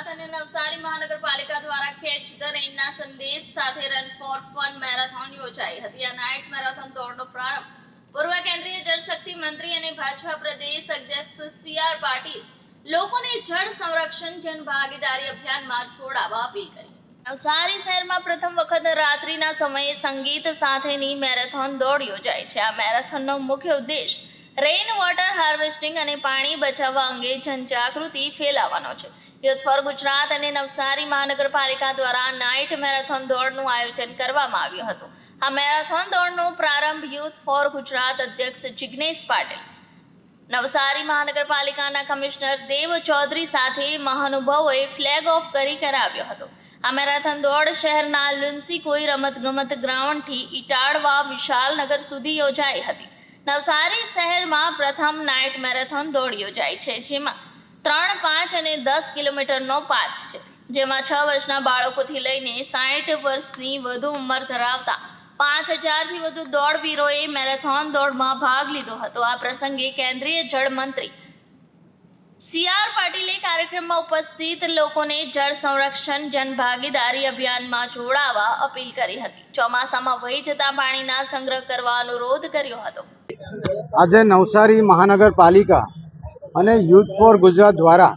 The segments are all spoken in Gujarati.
ગુજરાત અને નવસારી મહાનગરપાલિકા દ્વારા કેચ ધ રેઇનના સંદેશ સાથે રન ફોર ફન મેરેથોન યોજાઈ હતી. આ નાઇટ મેરેથોન દોડનો પ્રારંભ પૂર્વ કેન્દ્રીય જળશક્તિ મંત્રી અને ભાજપા પ્રદેશ અધ્યક્ષ સી આર પાટીલ લોકોને જળ સંરક્ષણ જન ભાગીદારી અભિયાનમાં જોડાવા અપીલ કરી. નવસારી શહેરમાં પ્રથમ વખત રાત્રિના સમયે સંગીત સાથેની મેરેથોન દોડ યોજાય છે. આ મેરેથોનનો મુખ્ય ઉદ્દેશ રેઇન વોટર હાર્વેસ્ટિંગ અને પાણી બચાવવા અંગે જનજાગૃતિ ફેલાવવાનો છે. યુથ ફોર ગુજરાત અને નવસારી મહાનગરપાલિકા દ્વારા નાઇટ મેરેથોન દોડનું આયોજન કરવામાં આવ્યું હતું. આ મેરેથોન દોડનો પ્રારંભ યુથ ફોર ગુજરાત અધ્યક્ષ જિગ્નેશ પાટીલ, નવસારી મહાનગરપાલિકાના કમિશનર દેવ ચૌધરી સાથે મહાનુભાવોએ ફ્લેગ ઓફ કરી કરાવ્યો હતો. આ મેરેથોન દોડ શહેરના લુન્સી કોઈ રમતગમત ગ્રાઉન્ડથી ઇટાળવા વિશાલનગર સુધી યોજાઈ હતી. નવસારી શહેરમાં પ્રથમ નાઇટ મેરેથોન દોડ યોજાઈ છે, જેમાં ત્રણ, પાંચ અને દસ કિલોમીટરનો પાથ છે, જેમાં છ વર્ષના બાળકોથી લઈને સાઠ વર્ષની વધુ ઉંમર ધરાવતા પાંચ હજારથી વધુ દોડવીરોએ મેરેથોન દોડમાં ભાગ લીધો હતો. આ પ્રસંગે કેન્દ્રીય જળ મંત્રી સી આર પાટીલે કાર્યક્રમમાં ઉપસ્થિત લોકોને જળ સંરક્ષણ, જનભાગીદારી અભિયાનમાં જોડાવા અપીલ કરી હતી. ચોમાસામાં વહી જતા પાણીના સંગ્રહ કરવા અનુરોધ કર્યો હતો. આજે નવસારી મહાનગરપાલિકા અને યુથ ફોર ગુજરાત દ્વારા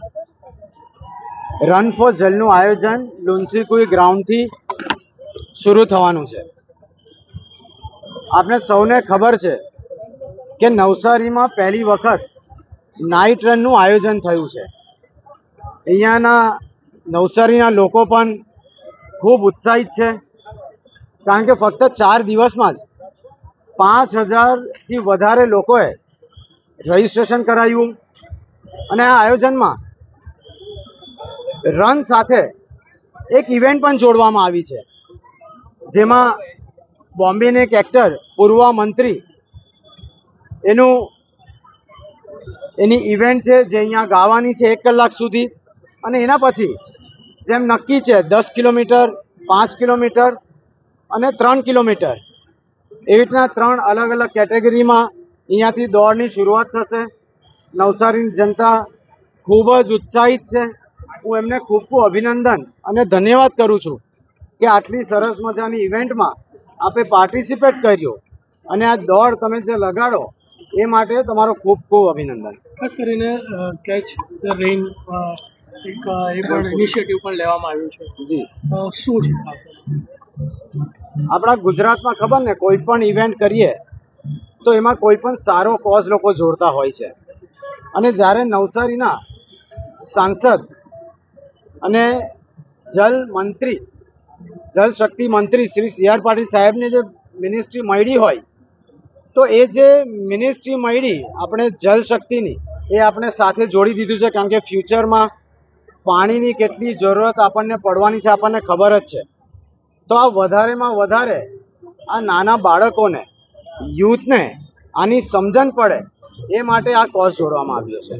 રન ફોર જલનું આયોજન લુન્સીકુઈ ગ્રાઉન્ડથી શરૂ થવાનું છે. આપણે સૌને ખબર છે કે નવસારીમાં પહેલી વખત નાઇટ રનનું આયોજન થયું છે. અહીંયાના નવસારીના લોકો પણ ખૂબ ઉત્સાહિત છે. કારણ કે ફક્ત ચાર દિવસમાં જ પાંચ હજારથી વધારે લોકોએ રજીસ્ટ્રેશન કરાવ્યું અને આ આયોજનમાં રન સાથે એક ઇવેન્ટ પણ જોડવામાં આવી છે. જેમાં બોમ્બેને એક એક્ટર, પૂર્વ મંત્રી, એનું એની ઇવેન્ટ છે જે અહીંયા ગાવાની છે એક કલાક સુધી. અને એના પછી જેમ નક્કી છે દસ કિલોમીટર, પાંચ કિલોમીટર અને ત્રણ કિલોમીટર. એવી રીતના ત્રણ અલગ અલગ કેટેગરીમાં અહીંયાથી દોડની શરૂઆત થશે. નવસારીની જનતા ખૂબ જ ઉત્સાહિત છે. હું એમને ખૂબ ખૂબ અભિનંદન અને ધન્યવાદ કરું છું કે આટલી સરસ મજાની ઇવેન્ટમાં આપે પાર્ટિસિપેટ કર્યો અને આ દોડ તમે જે લગાડો એ માટે તમારો ખૂબ ખૂબ અભિનંદન. ખાસ કરીને કેચ ધ રેઇન એક એ પણ ઇનિશિયેટિવ પણ લેવામાં આવ્યું છે. જી. શું છે ખાસ? આપણા ગુજરાતમાં ખબર ને, કોઈ પણ ઇવેન્ટ કરીએ, તો એમાં કોઈ પણ સારો કોઝ લોકો જોડતા હોય છે. અને જ્યારે નવસારીના સાંસદ અને જલ મંત્રી, જલ શક્તિ મંત્રી શ્રી સી આર પાટીલ સાહેબને જે મિનિસ્ટ્રી મળી હોય, તો એ જે મિનિસ્ટ્રી મળી આપણે જલ શક્તિની, એ આપણે સાથે જોડી દીધું છે. કારણ કે ફ્યુચરમાં પાણીની કેટલી જરૂરત આપણને, પડવાની છે આપણને ખબર જ છે. તો આ વધારેમાં વધારે આ નાના બાળકોને, યુથને આની સમજણ પડે એ માટે આ કોર્સ જોડવામાં આવ્યો છે.